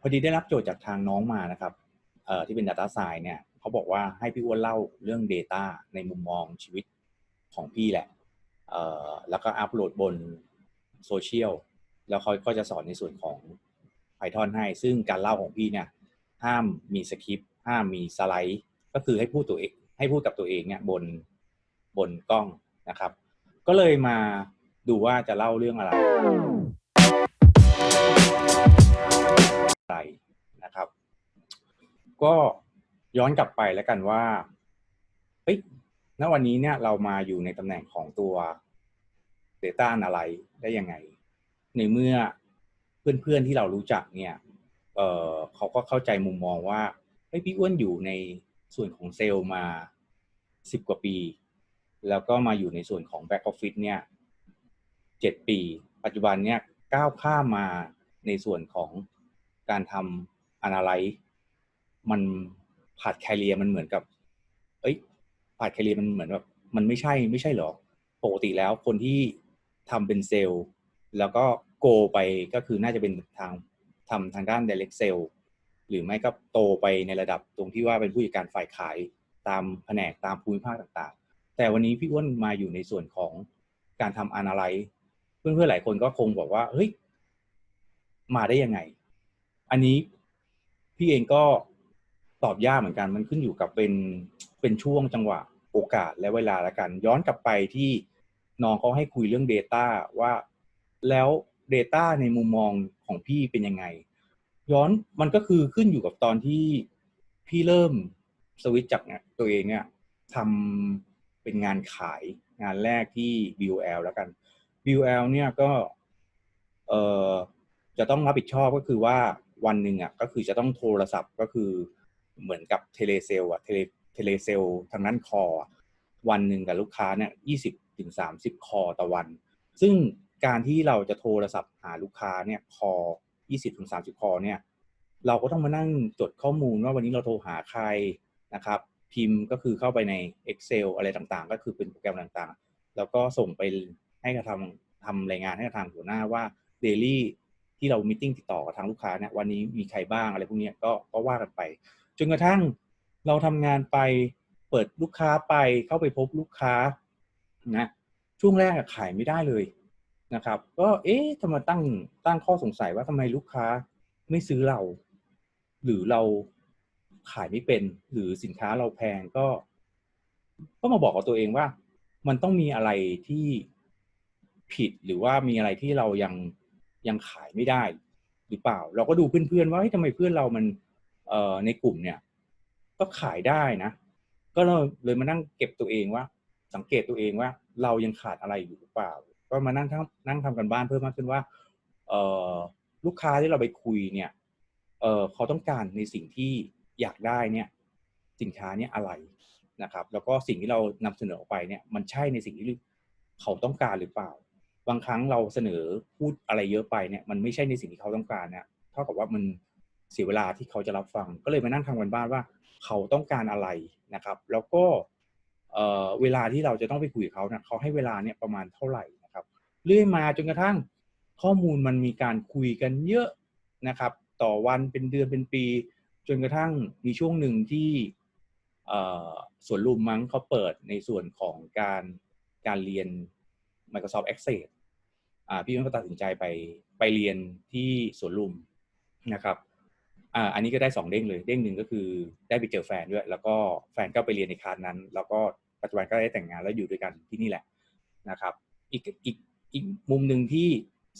พอดีได้รับโจทย์จากทางน้องมานะครับเอ่อที่เป็น Data s c i e n c e เนี่ยเขาบอกว่าให้พี่อ้วนเล่าเรื่อง Data ในมุมมองชีวิตของพี่แหละเอ่อแล้วก็อัปโหลดบนโซเชียลแล้วเขาก็จะสอนในส่วนของ Python ให้ ซึ่งการเล่าของพี่เนี่ยห้ามมีสคริปต์ห้ามมีสไลด์ ก็คือให้พูดตัวเองให้พูดกับตัวเองเนี่ยบนบนกล้องนะครับ ก็เลยมาดูว่าจะเล่าเรื่องอะไรอะไร ก็ย้อนกลับไปแล้วกันว่าเฮ้ยณวันนี้เนี่ยเรามาอยู่ในตำแหน่งของตัว Data a n a l y ได้ยังไง ในเมื่อเพื่อนๆที่เรารู้จักเนี่ยเเขาก็เข้าใจมุมมองว่าเฮ้ยพี่อ้วนอยู่ในส่วนของเซลล์มาสิบกว่าปี แล้วก็มาอยู่ในส่วนของแบ็กออฟฟิศเนี่ยเจ็ดปี ปัจจุบันเนี่ยก้าวข้ามมาในส่วนของการทำ analyze มันผ่านแคเรียมันเหมือนกับ เอ้ยผ่านแคเรียมันเหมือนแบบมันไม่ใช่ไม่ใช่หรอปกติแล้วคนที่ทำเป็นเซลล์ แล้วก็โกไปก็คือน่าจะเป็นทางทำทางด้าน direct sale หรือไม่ก็โตไปในระดับตรงที่ว่าเป็นผู้จัดการฝ่ายขายตามแผนกตามภูมิภาคต่างๆ แต่วันนี้พี่อ้วนมาอยู่ในส่วนของการทำ analyze เพื่อนๆหลายคนก็คงบอกว่าเฮ้ยมาได้ยังไง อันนี้พี่เองก็ ตอบยากเหมือนกันมันขึ้นอยู่กับเป็นเป็นช่วงจังหวะโอกาสและเวลาละกัน ย้อนกลับไปที่น้องเขาให้คุยเรื่อง Data ว่าแล้ว Data ในมุมมองของพี่เป็นยังไง ย้อนมันก็คือขึ้นอยู่กับตอนที่พี่เริ่มสวิตจากตัวเองเนี่ยทำเป็นงานขายงานแรกที่ BUL แล้วกัน BUL เนี่ยก็เอ่อจะต้องรับผิดชอบก็คือว่าวันหนึ่งอะก็คือจะต้องโทรศัพท์ก็คือ เหมือนกับเทเลเซลอะเทเลเทเลเซลทางนั้นคอ วันหนึ่งกับลูกค้าเนี่ยยี่สิบถึงสามสิบคอต่อวัน ซึ่งการที่เราจะโทรศัพท์หาลูกค้าเนี่ยคอยี่สิบถึงสามสิบคอเนี่ยเราก็ต้องมานั่งจดข้อมูลว่าวันนี้เราโทรหาใครนะครับพิมพ์ก็คือเข้าไปใน Excel อะไรต่างๆ ก็คือเป็นโปรแกรมต่างๆ แล้วก็ส่งไปให้กับทำทำรายงานให้กับทางหัวหน้าว่า Daily ที่เรามิ팅ติดต่อกับทางลูกค้าเนี่ยวันนี้มีใครบ้างอะไรพวกนี้ก็ก็ว่ากันไป จนกระทั่งเราทำงานไปเปิดลูกค้าไปเข้าไปพบลูกค้านะช่วงแรกขายไม่ได้เลยนะครับ ก็เอ๊ะทำไมตั้งตั้งข้อสงสัยว่าทำไมลูกค้าไม่ซื้อเรา หรือเราขายไม่เป็น หรือสินค้าเราแพงก็ ก็มาบอกกับตัวเองว่า มันต้องมีอะไรที่ผิดหรือว่ามีอะไรที่เรายังยังขายไม่ได้ หรือเปล่า เราก็ดูเพื่อนๆว่าทำไมเพื่อนเรามัน ในกลุ่มเนี่ย ก็ขายได้นะ ก็เราเลยมานั่งเก็บตัวเองว่า สังเกตตัวเองว่า เรายังขาดอะไรอยู่หรือเปล่า ก็มานั่งนั่งทำกันบ้านเพิ่มมากขึ้นว่าเออลูกค้าที่เราไปคุยเนี่ยเออเขาต้องการในสิ่งที่อยากได้เนี่ยสินค้าเนี่ยอะไรนะครับ แล้วก็สิ่งที่เรานำเสนอออกไปเนี่ย มันใช่ในสิ่งที่เขาต้องการหรือเปล่า บางครั้งเราเสนอพูดอะไรเยอะไปเนี่ย มันไม่ใช่ในสิ่งที่เขาต้องการเนี่ยเท่ากับว่ามัน เสียเวลาที่เขาจะรับฟัง ก็เลยมานั่งทำกันบ้านว่า เขาต้องการอะไรนะครับ แล้วก็เอ่อเวลาที่เราจะต้องไปคุยกับเขาเนี่ยเขาให้เวลาเนี่ยประมาณเท่าไหร่นะครับ เรื่อยมาจนกระทั่งข้อมูลมันมีการคุยกันเยอะนะครับ ต่อวันเป็นเดือนเป็นปี จนกระทั่งมีช่วงหนึ่งที่ส่วนลุมมั้งเขาเปิดในส่วนของการการเรียน Microsoft Access อ่าพี่ก็ตัดสินใจไปไปเรียนที่สวนลุมนะครับ อ่าอันนี้ก็ได้สองเด้งเลยเด้งหนึ่งก็คือได้ไปเจอแฟนด้วย แล้วก็แฟนก็ไปเรียนในคาสนั้น แล้วก็ปัจจุบันก็ได้แต่งงานแล้วอยู่ด้วยกันที่นี่แหละนะครับ อีกอีกอีกมุมหนึ่งที่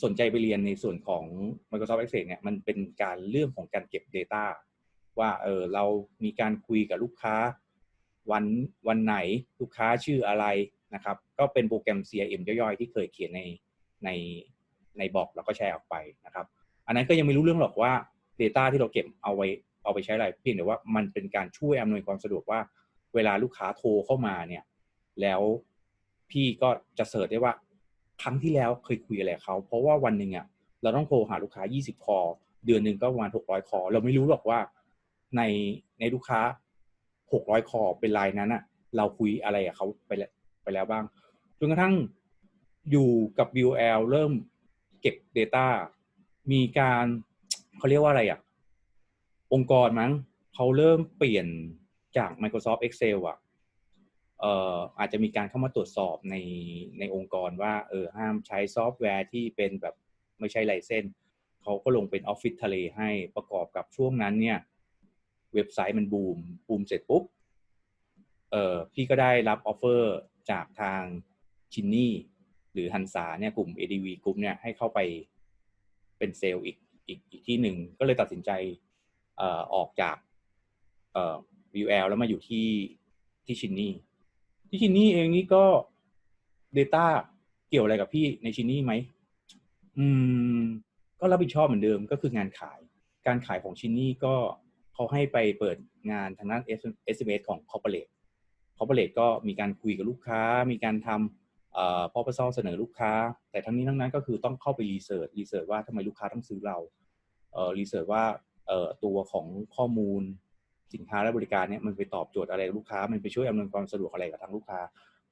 สนใจไปเรียนในส่วนของ Microsoft Access เนี่ยมันเป็นการเรื่องของการเก็บ Data ว่าเออเรามีการคุยกับลูกค้าวันวันไหนลูกค้าชื่ออะไรนะครับ ก็เป็นโปรแกรม CRM ย่อยๆ ที่เคยเขียนในในในบอกแล้วก็แชร์ออกไปนะครับ อันนั้นก็ยังไม่รู้เรื่องหรอกว่า Data ที่เราเก็บเอาไว้เอาไปใช้อะไรเพียงแต่ว่ามันเป็นการช่วยอำนวยความสะดวกว่า เวลาลูกค้าโทรเข้ามาเนี่ย แล้วพี่ก็จะเสิร์ชได้ว่าครั้งที่แล้วเคยคุยอะไรเขา เพราะว่าวันหนึ่งอะเราต้องโทรหาลูกค้า 20 คอ เดือนหนึ่งก็ประมาณ 600 คอ เราไม่รู้หรอกว่าในในลูกค้า 600 คอเป็นรายนั้นอะ เราคุยอะไรกับเขาไปแล้วไปแล้วบ้างจนกระทั่งอยู่กับ BOL เริ่มเก็บ Data มีการ เขาเรียกว่าอะไรอะ องค์กรมั้งเขาเริ่มเปลี่ยนจาก Microsoft Excel อะเอ่ออาจจะมีการเข้ามาตรวจสอบในในองค์กรว่าเออห้ามใช้ซอฟต์แวร์ที่เป็นแบบไม่ใช่ไลเซนเขาก็ลงเป็นออฟฟิศทะเลให้ประกอบกับช่วงนั้นเนี่ย เว็บไซต์มันบูม บูมเสร็จปุ๊บเออพี่ก็ได้รับออฟเฟอร์จากทางชินนี่หรือฮันซาเนี่ยกลุ่ม ADV กลุ่มเนี่ยให้เข้าไปเป็นเซลล์อีก อีกอีกที่หนึ่งก็เลยตัดสินใจเอ่อออกจากเอ่อ VUL แล้วมาอยู่ที่ที่ชินนี่ที่ชินนี่เองนี่ก็ Data เกี่ยวอะไรกับพี่ในชินนี่ไหมอืม ก็รับผิดชอบเหมือนเดิมก็คืองานขาย การขายของชินนี่ก็เขาให้ไปเปิดงานทางด้าน SMS ของ Corporate Corporate ก็มีการคุยกับลูกค้า มีการทำ เอ่อ proposal เสนอลูกค้า แต่ทั้งนี้ทั้งนั้นก็คือต้องเข้าไปรีเสิร์ชรีเสิร์ชว่าทำไมลูกค้าต้องซื้อเราเรีเสิร์ชว่าตัวของข้อมูลสินค้าและบริการเนี่ยมันไปตอบโจทย์อะไรลูกค้า มันไปช่วยอำนวยความสะดวกอะไรกับทางลูกค้า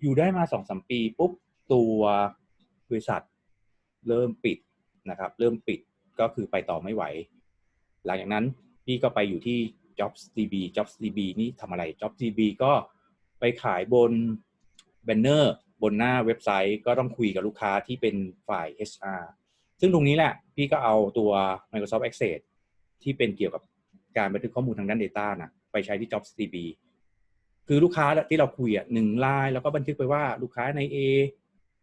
อยู่ได้มาสองสมปีปุ๊บตัวบริษัทเริ่มปิดนะครับ เริ่มปิดก็คือไปต่อไม่ไหว หลังจากนั้นพี่ก็ไปอยู่ที่ JobsDB JobsDB นี่ทำอะไร JobsDB ก็ไปขายบนแบนเนอร์ บนหน้าเว็บไซต์ก็ต้องคุยกับลูกค้าที่เป็นฝ่าย HR ซึ่งตรงนี้แหละ พี่ก็เอาตัว Microsoft Access ที่เป็นเกี่ยวกับการบันทึกข้อมูลทางด้าน Data นะไปใช้ที่ JobsDB คือลูกค้าที่เราคุยอะหนึ่งไลน์แล้วก็บันทึกไปว่าลูกค้าใน A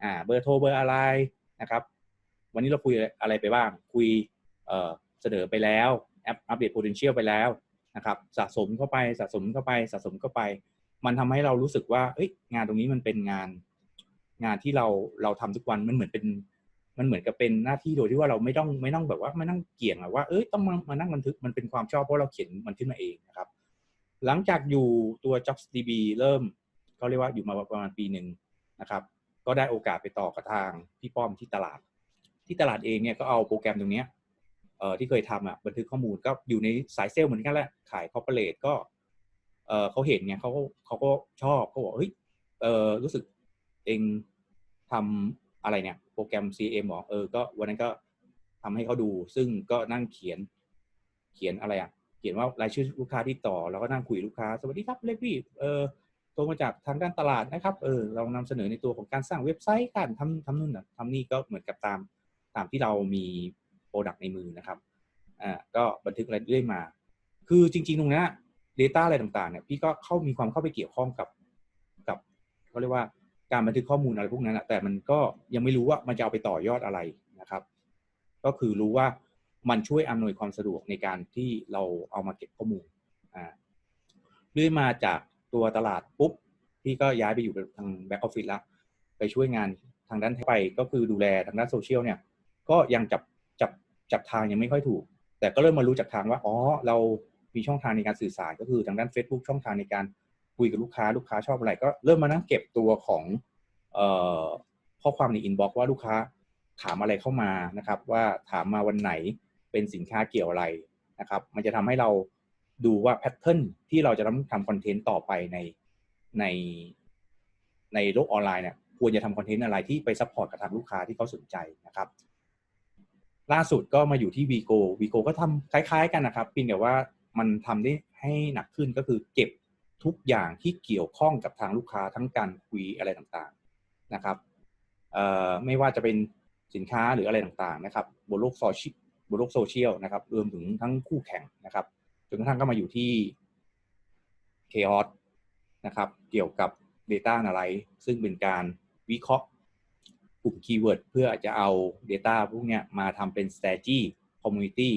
อ่าเบอร์โทรเบอร์อะไรนะครับ วันนี้เราคุยอะไรไปบ้าง คุยเอ่อเสนอไปแล้วแอปอัปเดต potential ไปแล้วนะครับ สะสมเข้าไปสะสมเข้าไปสะสมเข้าไป มันทำให้เรารู้สึกว่าเอ้ยงานตรงนี้มันเป็นงาน งานที่เราเราทำทุกวันมันเหมือนเป็นมันเหมือนกับเป็นหน้าที่โดยที่ว่าเราไม่ต้องไม่ต้องแบบว่าไม่ต้องเกี่ยงอะว่าเอ้ยต้องมามานั่งบันทึกมันเป็นความชอบเพราะเราเขียนมันขึ้นมาเองนะครับ หลังจากอยู่ตัว JobsDB เริ่มเขาเรียกว่าอยู่มาประมาณปีหนึ่งนะครับ ก็ได้โอกาสไปต่อกับทางพี่ป้อมที่ตลาด ที่ตลาดเองเนี่ยก็เอาโปรแกรมตรงเนี้ยเอ่อที่เคยทำอะบันทึกข้อมูลก็อยู่ในสายเซลล์เหมือนกันแหละขายคอร์เปอเรทก็เออเขาเห็นเนี่ยเขาเขาก็ชอบเขาบอกเฮ้ยเออรู้สึกเอง ทำอะไรเนี่ย โปรแกรม CM หรอเออก็วันนั้นก็ทำให้เขาดู ซึ่งก็นั่งเขียนเขียนอะไรอะ เขียนว่ารายชื่อลูกค้าที่ต่อ แล้วก็นั่งคุยลูกค้า สวัสดีครับเล็กพี่เออโทรมาจากทางด้านตลาดนะครับ เออ เรานำเสนอในตัวของการสร้างเว็บไซต์การทำทำนู่นนะทำนี่ก็เหมือนกับตามตามที่เรามีโปรดักต์ในมือนะครับ อ่า ก็บันทึกอะไรเรื่อยมา คือจริง ๆ ตรงนี้ Data อะไรต่างๆ เนี่ย พี่ก็เข้ามีความเข้าไปเกี่ยวข้องกับกับเขาเรียกว่า การบันทึกข้อมูลอะไรพวกนั้นอะแต่มันก็ยังไม่รู้ว่ามันจะเอาไปต่อยอดอะไรนะครับ ก็คือรู้ว่ามันช่วยอำนวยความสะดวกในการที่เราเอามาเก็บข้อมูลอ่าเรื่อยมาจากตัวตลาดปุ๊บพี่ก็ย้ายไปอยู่ทางแบ็กออฟฟิศละไปช่วยงานทางด้านไปก็คือดูแลทางด้านโซเชียลเนี่ยก็ยังจับจับจับทางยังไม่ค่อยถูก แต่ก็เริ่มมารู้จากทางว่าอ๋อเรามีช่องทางในการสื่อสารก็คือทางด้าน Facebook ช่องทางในการ คุยกับลูกค้าลูกค้าชอบอะไร ก็เริ่มมานั่งเก็บตัวของเอ่อข้อความในอินบ็อกซ์ว่าลูกค้าถามอะไรเข้ามานะครับ ว่าถามมาวันไหนเป็นสินค้าเกี่ยวอะไรนะครับ มันจะทำให้เราดูว่าแพทเทิร์นที่เราจะต้องทำคอนเทนต์ต่อไปในในในโลกออนไลน์เนี่ยควรจะทำคอนเทนต์อะไรที่ไปซัพพอร์ตกับทางลูกค้าที่เขาสนใจนะครับ ล่าสุดก็มาอยู่ที่ Vigo Vigo ก็ทำคล้ายๆ กันนะครับเพียงแต่ว่ามันทำได้ให้หนักขึ้นก็คือเก็บ ทุกอย่างที่เกี่ยวข้องกับทางลูกค้าทั้งการคุยอะไรต่างๆนะครับไม่ว่าจะเป็นสินค้าหรืออะไรต่างๆนะครับบนโลกโซเชียลบนโลกโซเชียลนะครับรวมถึงทั้งคู่แข่งนะครับจนกระทั่งก็มาอยู่ที่ Chaos นะครับเกี่ยวกับ Data Analyze ซึ่งเป็นการวิเคราะห์กลุ่มคีย์เวิร์ดเพื่อจะเอา Data พวกนี้มาทำเป็น strategy community